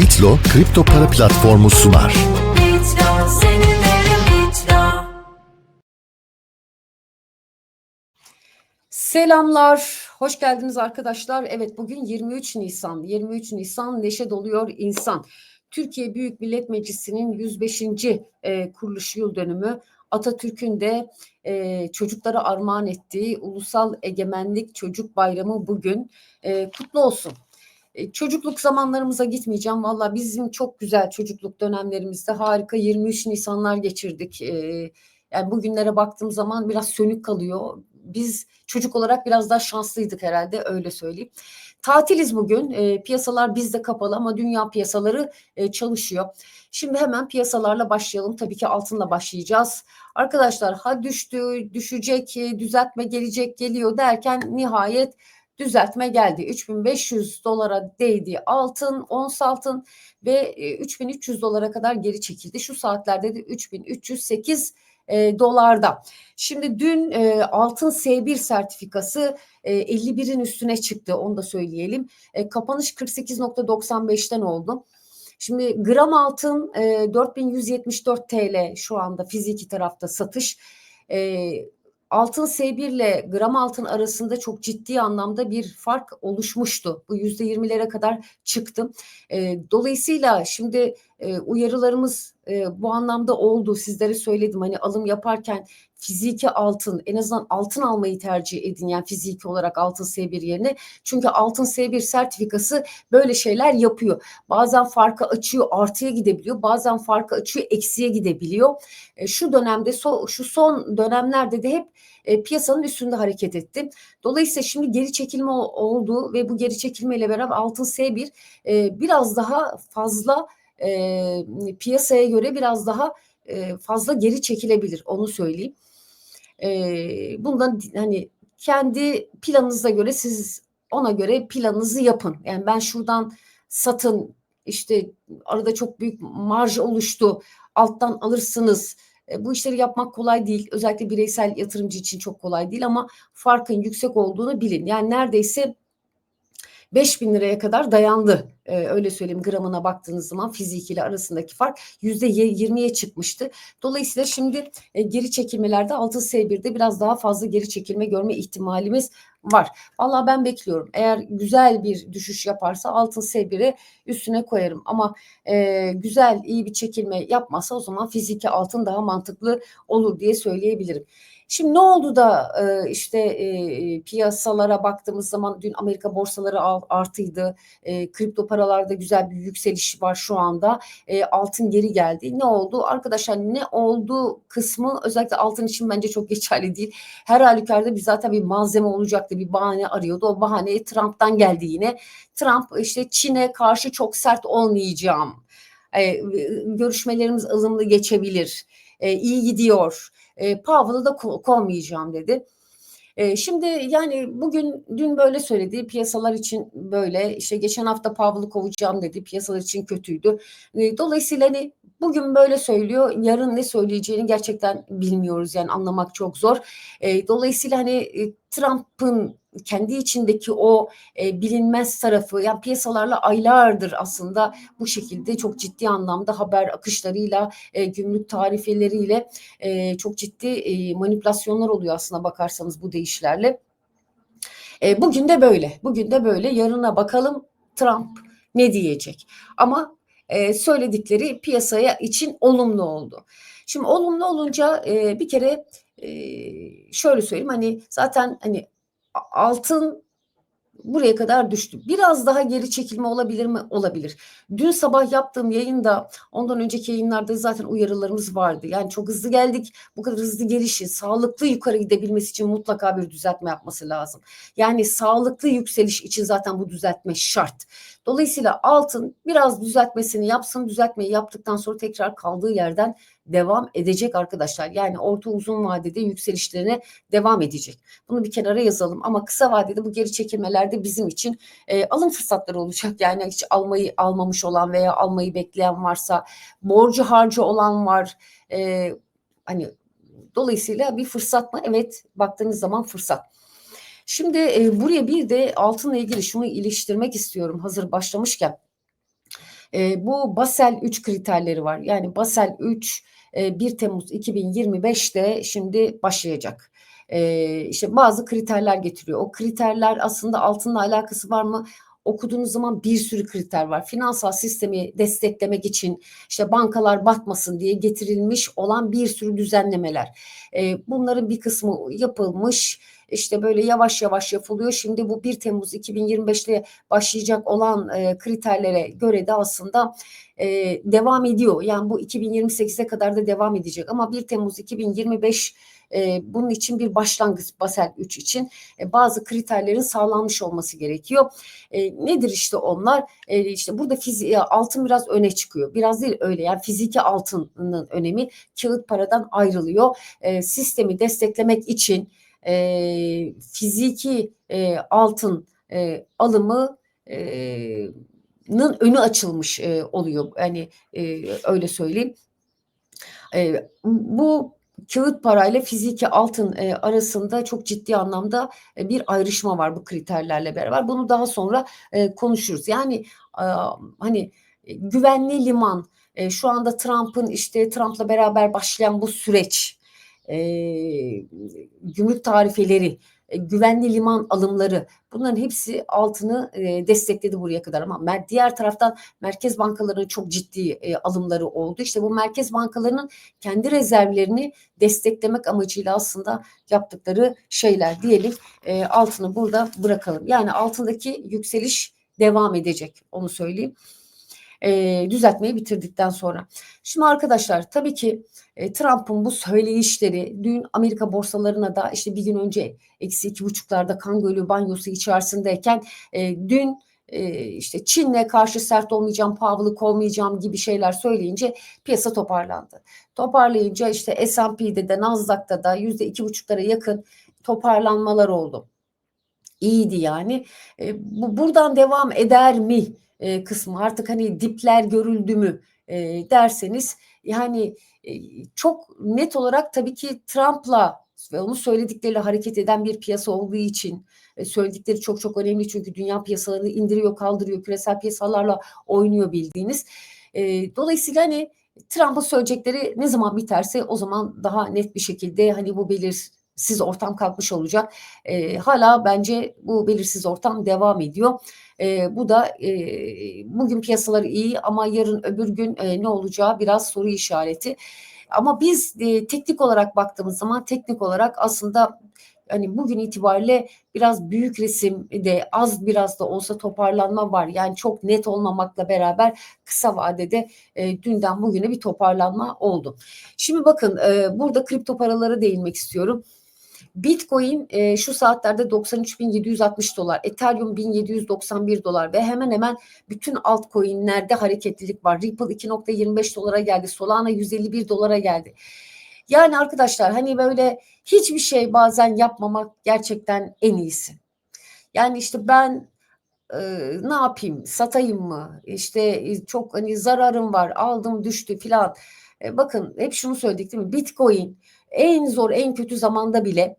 Bitlo kripto para platformu sunar. Selamlar, hoş geldiniz arkadaşlar. Evet bugün 23 Nisan. 23 Nisan neşe doluyor insan. Türkiye Büyük Millet Meclisi'nin 105. e, kuruluş yıl dönümü. Atatürk'ün de e, çocuklara armağan ettiği Ulusal Egemenlik Çocuk Bayramı bugün. E, kutlu olsun. E, çocukluk zamanlarımıza gitmeyeceğim. Valla bizim çok güzel çocukluk dönemlerimizde harika 23 Nisanlar geçirdik. E, yani bugünlere baktığım zaman biraz sönük kalıyor. Biz çocuk olarak biraz daha şanslıydık herhalde öyle söyleyeyim. Tatiliz bugün. E, piyasalar bizde kapalı ama dünya piyasaları e, çalışıyor. Şimdi hemen piyasalarla başlayalım. Tabii ki altınla başlayacağız. Arkadaşlar ha düştü, düşecek, e, düzeltme gelecek, geliyor derken nihayet düzeltme geldi. 3500 dolara değdi altın, ons altın ve e, 3300 dolara kadar geri çekildi. Şu saatlerde de 3308 e, dolarda. Şimdi dün e, altın S1 sertifikası e, 51'in üstüne çıktı onu da söyleyelim. E, kapanış 48.95'ten oldu. Şimdi gram altın e, 4174 TL şu anda fiziki tarafta satış. E, altın S1 ile gram altın arasında çok ciddi anlamda bir fark oluşmuştu. Bu %20'lere kadar çıktı. E, dolayısıyla şimdi e, uyarılarımız e, bu anlamda oldu. Sizlere söyledim hani alım yaparken fiziki altın en azından altın almayı tercih edin yani fiziki olarak altın S1 yerine. Çünkü altın S1 sertifikası böyle şeyler yapıyor. Bazen farkı açıyor artıya gidebiliyor. Bazen farkı açıyor eksiye gidebiliyor. E, şu dönemde şu son dönemlerde de hep piyasanın üstünde hareket etti. Dolayısıyla şimdi geri çekilme oldu ve bu geri çekilmeyle beraber altın S1 e, biraz daha fazla e, piyasaya göre biraz daha e, fazla geri çekilebilir onu söyleyeyim. E, bundan hani kendi planınıza göre siz ona göre planınızı yapın. Yani ben şuradan satın işte arada çok büyük marj oluştu alttan alırsınız. E, bu işleri yapmak kolay değil. Özellikle bireysel yatırımcı için çok kolay değil ama farkın yüksek olduğunu bilin. Yani neredeyse 5000 liraya kadar dayandı. Ee, öyle söyleyeyim gramına baktığınız zaman fizikiyle arasındaki fark %20'ye çıkmıştı. Dolayısıyla şimdi e, geri çekilmelerde altın S1'de biraz daha fazla geri çekilme görme ihtimalimiz var. Vallahi ben bekliyorum. Eğer güzel bir düşüş yaparsa altın S1'e üstüne koyarım. Ama e, güzel iyi bir çekilme yapmazsa o zaman fiziki altın daha mantıklı olur diye söyleyebilirim. Şimdi ne oldu da e, işte e, piyasalara baktığımız zaman dün Amerika borsaları artıydı. E, kripto paralarda güzel bir yükseliş var şu anda. E, altın geri geldi. Ne oldu? Arkadaşlar ne oldu kısmı özellikle altın için bence çok geçerli değil. Her halükarda bir zaten bir malzeme olacaktı. Bir bahane arıyordu. O bahane Trump'tan geldi yine. Trump işte Çin'e karşı çok sert olmayacağım. E, görüşmelerimiz ılımlı geçebilir. E, iyi gidiyor e, Powell'ı da ko- kovmayacağım dedi. E, şimdi yani bugün dün böyle söyledi piyasalar için böyle işte geçen hafta Powell'ı kovacağım dedi piyasalar için kötüydü. E, dolayısıyla hani bugün böyle söylüyor yarın ne söyleyeceğini gerçekten bilmiyoruz yani anlamak çok zor. E, dolayısıyla hani e, Trump'ın kendi içindeki o e, bilinmez tarafı yani piyasalarla aylardır aslında bu şekilde çok ciddi anlamda haber akışlarıyla e, gümrük tarifeleriyle e, çok ciddi e, manipülasyonlar oluyor aslında bakarsanız bu değişlerle. E, bugün de böyle. Bugün de böyle. Yarına bakalım Trump ne diyecek. Ama e, söyledikleri piyasaya için olumlu oldu. Şimdi olumlu olunca e, bir kere e, şöyle söyleyeyim hani zaten hani altın buraya kadar düştü. Biraz daha geri çekilme olabilir mi? Olabilir. Dün sabah yaptığım yayında ondan önceki yayınlarda zaten uyarılarımız vardı. Yani çok hızlı geldik. Bu kadar hızlı gelişi sağlıklı yukarı gidebilmesi için mutlaka bir düzeltme yapması lazım. Yani sağlıklı yükseliş için zaten bu düzeltme şart. Dolayısıyla altın biraz düzeltmesini yapsın. Düzeltmeyi yaptıktan sonra tekrar kaldığı yerden devam edecek arkadaşlar. Yani orta uzun vadede yükselişlerine devam edecek. Bunu bir kenara yazalım ama kısa vadede bu geri çekilmelerde bizim için e, alım fırsatları olacak. Yani hiç almayı almamış olan veya almayı bekleyen varsa borcu harcı olan var. E, hani dolayısıyla bir fırsat mı? Evet baktığınız zaman fırsat. Şimdi e, buraya bir de altınla ilgili şunu iliştirmek istiyorum hazır başlamışken. E, bu Basel 3 kriterleri var. Yani Basel 3 e, 1 Temmuz 2025'te şimdi başlayacak. E, işte bazı kriterler getiriyor. O kriterler aslında altınla alakası var mı? Okuduğunuz zaman bir sürü kriter var. Finansal sistemi desteklemek için işte bankalar batmasın diye getirilmiş olan bir sürü düzenlemeler. E, bunların bir kısmı yapılmış. İşte böyle yavaş yavaş yapılıyor. Şimdi bu 1 Temmuz 2025'te başlayacak olan e, kriterlere göre de aslında e, devam ediyor. Yani bu 2028'e kadar da devam edecek. Ama 1 Temmuz 2025 e, bunun için bir başlangıç Basel 3 için e, bazı kriterlerin sağlanmış olması gerekiyor. E, nedir işte onlar? E, işte burada fizi altın biraz öne çıkıyor. Biraz değil öyle yani fiziki altının önemi kağıt paradan ayrılıyor. E, sistemi desteklemek için e, fiziki e, altın e, alımı e, önü açılmış e, oluyor. Yani e, öyle söyleyeyim. E, bu kağıt parayla fiziki altın e, arasında çok ciddi anlamda e, bir ayrışma var bu kriterlerle beraber. Bunu daha sonra e, konuşuruz. Yani e, hani güvenli liman e, şu anda Trump'ın işte Trump'la beraber başlayan bu süreç gümrük tarifeleri e, güvenli liman alımları bunların hepsi altını e, destekledi buraya kadar ama mer- diğer taraftan merkez bankalarının çok ciddi e, alımları oldu. İşte bu merkez bankalarının kendi rezervlerini desteklemek amacıyla aslında yaptıkları şeyler diyelim. E, altını burada bırakalım. Yani altındaki yükseliş devam edecek onu söyleyeyim. E, düzeltmeyi bitirdikten sonra. Şimdi arkadaşlar tabii ki e, Trump'ın bu söyleyişleri dün Amerika borsalarına da işte bir gün önce eksi iki buçuklarda kan gölü banyosu içerisindeyken e, dün e, işte Çin'le karşı sert olmayacağım, pahalılık olmayacağım gibi şeyler söyleyince piyasa toparlandı. Toparlayınca işte S&P'de de Nasdaq'ta da yüzde iki buçuklara yakın toparlanmalar oldu. İyiydi yani. E, bu buradan devam eder mi e, kısmı artık hani dipler görüldü mü e, derseniz yani e, çok net olarak tabii ki Trump'la ve onun söyledikleriyle hareket eden bir piyasa olduğu için e, söyledikleri çok çok önemli çünkü dünya piyasalarını indiriyor kaldırıyor küresel piyasalarla oynuyor bildiğiniz. E, dolayısıyla hani Trump'ın söyleyecekleri ne zaman biterse o zaman daha net bir şekilde hani bu belirsiz ortam kalkmış olacak. E, hala bence bu belirsiz ortam devam ediyor. E, bu da e, bugün piyasaları iyi ama yarın öbür gün e, ne olacağı biraz soru işareti. Ama biz e, teknik olarak baktığımız zaman teknik olarak aslında hani bugün itibariyle biraz büyük resimde az biraz da olsa toparlanma var. Yani çok net olmamakla beraber kısa vadede e, dünden bugüne bir toparlanma oldu. Şimdi bakın e, burada kripto paralara değinmek istiyorum. Bitcoin e, şu saatlerde 93.760 dolar, Ethereum 1791 dolar ve hemen hemen bütün altcoin'lerde hareketlilik var. Ripple 2.25 dolara geldi, Solana 151 dolara geldi. Yani arkadaşlar hani böyle hiçbir şey bazen yapmamak gerçekten en iyisi. Yani işte ben e, ne yapayım satayım mı işte çok hani zararım var aldım düştü filan. E, bakın hep şunu söyledik değil mi? Bitcoin en zor en kötü zamanda bile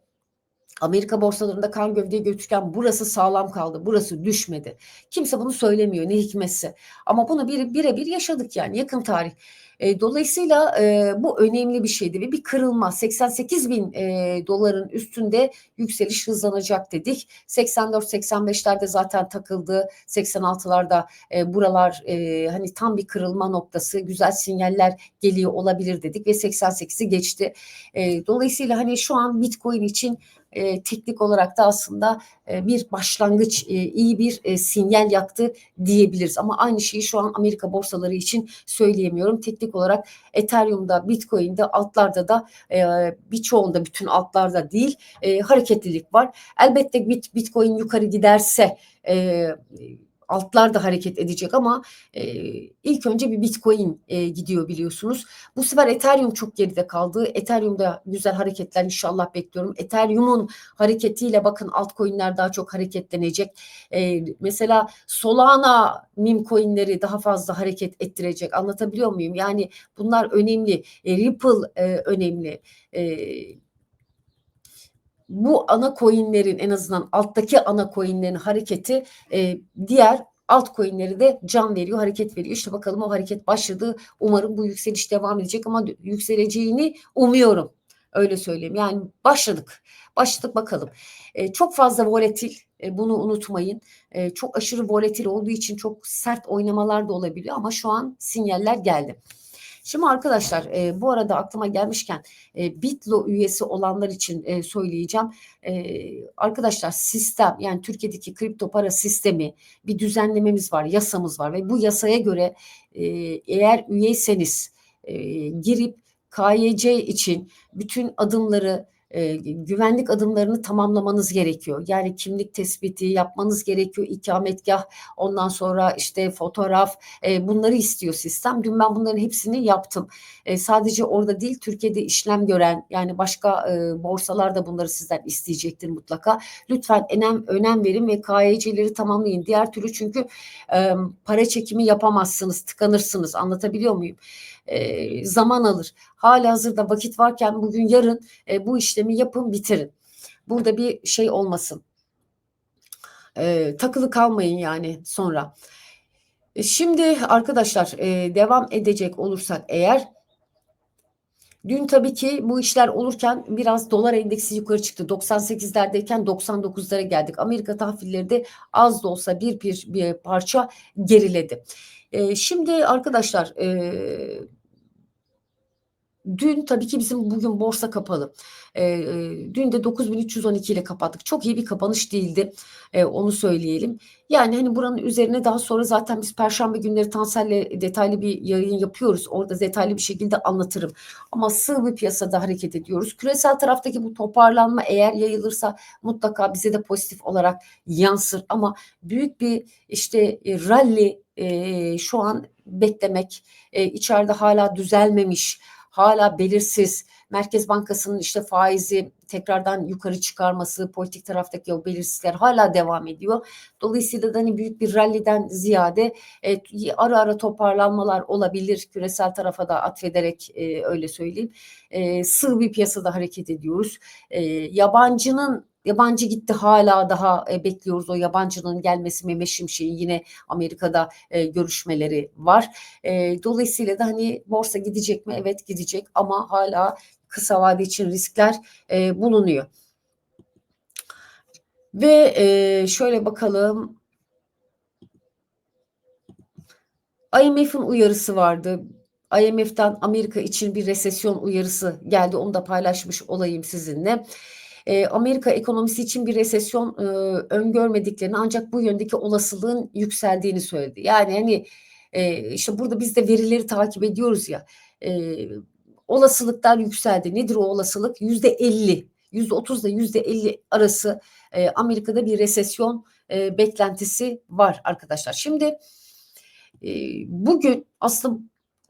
Amerika borsalarında kan gövdeyi götürürken burası sağlam kaldı, burası düşmedi. Kimse bunu söylemiyor ne hikmetse. Ama bunu bir, birebir yaşadık yani yakın tarih. E, dolayısıyla e, bu önemli bir şeydi ve bir kırılma 88 bin e, doların üstünde yükseliş hızlanacak dedik. 84-85'lerde zaten takıldı 86'larda e, buralar e, hani tam bir kırılma noktası güzel sinyaller geliyor olabilir dedik ve 88'i geçti. E, dolayısıyla hani şu an Bitcoin için e, teknik olarak da aslında e, bir başlangıç, e, iyi bir e, sinyal yaktı diyebiliriz. Ama aynı şeyi şu an Amerika borsaları için söyleyemiyorum. Teknik olarak Ethereum'da, Bitcoin'de, altlarda da e, birçoğunda, bütün altlarda değil e, hareketlilik var. Elbette bit, Bitcoin yukarı giderse e, altlar da hareket edecek ama e, ilk önce bir Bitcoin e, gidiyor biliyorsunuz. Bu sefer Ethereum çok geride kaldı. Ethereum'da güzel hareketler inşallah bekliyorum. Ethereum'un hareketiyle bakın altcoin'ler daha çok hareketlenecek. E, mesela Solana meme coin'leri daha fazla hareket ettirecek. Anlatabiliyor muyum? Yani bunlar önemli. E, Ripple e, önemli. E, bu ana coinlerin en azından alttaki ana coinlerin hareketi e, diğer altcoin'leri de can veriyor, hareket veriyor. İşte bakalım o hareket başladı. Umarım bu yükseliş devam edecek ama yükseleceğini umuyorum. Öyle söyleyeyim. Yani başladık. Başladık bakalım. E, çok fazla volatil. e, bunu unutmayın. E, çok aşırı volatil olduğu için çok sert oynamalar da olabiliyor ama şu an sinyaller geldi. Şimdi arkadaşlar e, bu arada aklıma gelmişken e, Bitlo üyesi olanlar için e, söyleyeceğim. E, arkadaşlar sistem yani Türkiye'deki kripto para sistemi bir düzenlememiz var, yasamız var ve bu yasaya göre e, eğer üyeyseniz e, girip KYC için bütün adımları e, güvenlik adımlarını tamamlamanız gerekiyor. Yani kimlik tespiti yapmanız gerekiyor, ikametgah, ondan sonra işte fotoğraf e, bunları istiyor sistem. Dün ben bunların hepsini yaptım. E, sadece orada değil Türkiye'de işlem gören yani başka e, borsalar da bunları sizden isteyecektir mutlaka. Lütfen önem önem verin ve KYC'leri tamamlayın. Diğer türlü çünkü e, para çekimi yapamazsınız, tıkanırsınız. Anlatabiliyor muyum? E, zaman alır. Hala hazırda vakit varken bugün yarın e, bu işlemi yapın bitirin. Burada bir şey olmasın. E, takılı kalmayın yani sonra. E, Şimdi arkadaşlar e, devam edecek olursak eğer dün tabii ki bu işler olurken biraz dolar endeksi yukarı çıktı. 98'lerdeyken 99'lara geldik. Amerika tahvilleri de az da olsa bir, bir, bir parça geriledi. E, şimdi arkadaşlar e, Dün tabii ki bizim bugün borsa kapalı. Ee, e, dün de 9312 ile kapattık. Çok iyi bir kapanış değildi. Ee, onu söyleyelim. Yani hani buranın üzerine daha sonra zaten biz perşembe günleri Tansel'le detaylı bir yayın yapıyoruz. Orada detaylı bir şekilde anlatırım. Ama sığ bir piyasada hareket ediyoruz. Küresel taraftaki bu toparlanma eğer yayılırsa mutlaka bize de pozitif olarak yansır. Ama büyük bir işte e, rally e, şu an beklemek, e, içeride hala düzelmemiş hala belirsiz. Merkez Bankası'nın işte faizi tekrardan yukarı çıkarması, politik taraftaki o belirsizlikler hala devam ediyor. Dolayısıyla da hani büyük bir ralliden ziyade e, ara ara toparlanmalar olabilir. Küresel tarafa da atfederek e, öyle söyleyeyim. E, sığ bir piyasada hareket ediyoruz. E, yabancının Yabancı gitti hala daha e, bekliyoruz o yabancının gelmesi Mehmet Şimşek'in yine Amerika'da e, görüşmeleri var. E, dolayısıyla da hani borsa gidecek mi? Evet gidecek ama hala kısa vade için riskler bulunuyor. Ve şöyle bakalım. IMF'in uyarısı vardı. IMF'den Amerika için bir resesyon uyarısı geldi. Onu da paylaşmış olayım sizinle. E, Amerika ekonomisi için bir resesyon e, öngörmediklerini ancak bu yöndeki olasılığın yükseldiğini söyledi. Yani hani e, işte burada biz de verileri takip ediyoruz ya. E, olasılıklar yükseldi. Nedir o olasılık? Yüzde 50, yüzde 30 ile yüzde 50 arası e, Amerika'da bir resesyon e, beklentisi var arkadaşlar. Şimdi e, bugün aslında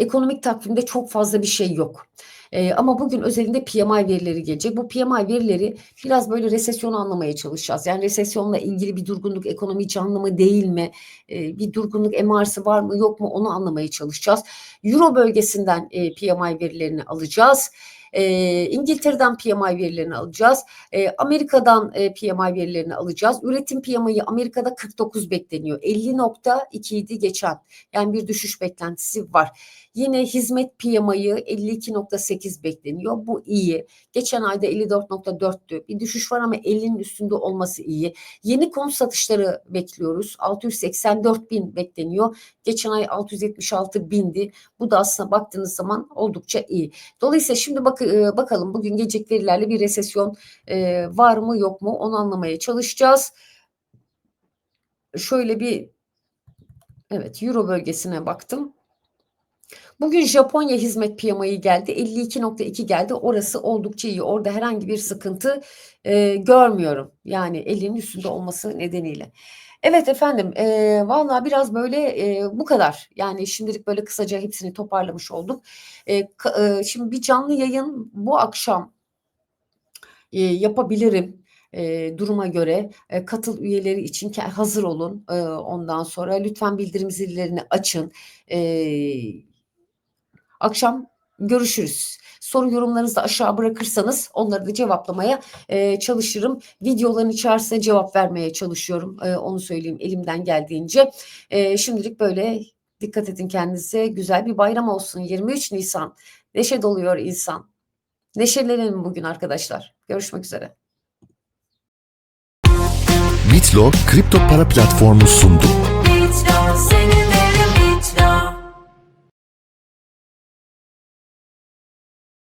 ekonomik takvimde çok fazla bir şey yok. E, ama bugün özelinde PMI verileri gelecek. Bu PMI verileri biraz böyle resesyonu anlamaya çalışacağız. Yani resesyonla ilgili bir durgunluk ekonomi canlı mı değil mi? E, bir durgunluk emaresi var mı yok mu onu anlamaya çalışacağız. Euro bölgesinden e, PMI verilerini alacağız. E, İngiltere'den PMI verilerini alacağız. E, Amerika'dan e, PMI verilerini alacağız. Üretim PMI'yi Amerika'da 49 bekleniyor. 50.2 idi geçen. Yani bir düşüş beklentisi var. Yine hizmet PMI'yi 52.8 bekleniyor. Bu iyi. Geçen ayda 54.4'tü. Bir düşüş var ama 50'nin üstünde olması iyi. Yeni konut satışları bekliyoruz. 684 bin bekleniyor. Geçen ay 676 bindi. Bu da aslında baktığınız zaman oldukça iyi. Dolayısıyla şimdi e, bakalım bugün gelecek bir resesyon e, var mı yok mu onu anlamaya çalışacağız. Şöyle bir evet Euro bölgesine baktım. Bugün Japonya hizmet PMI geldi. 52.2 geldi. Orası oldukça iyi. Orada herhangi bir sıkıntı e, görmüyorum. Yani 50'nin üstünde olması nedeniyle. Evet efendim e, valla biraz böyle e, bu kadar. Yani şimdilik böyle kısaca hepsini toparlamış olduk. E, ka, e, şimdi bir canlı yayın bu akşam e, yapabilirim e, duruma göre e, katıl üyeleri için hazır olun. E, ondan sonra lütfen bildirim zillerini açın. E, Akşam görüşürüz. Soru yorumlarınızı da aşağı bırakırsanız onları da cevaplamaya e, çalışırım. Videoların içerisinde cevap vermeye çalışıyorum. E, onu söyleyeyim elimden geldiğince. E, şimdilik böyle dikkat edin kendinize. Güzel bir bayram olsun. 23 Nisan. Neşe doluyor insan. Neşelenelim bugün arkadaşlar. Görüşmek üzere. Bitlo kripto para platformu sundu.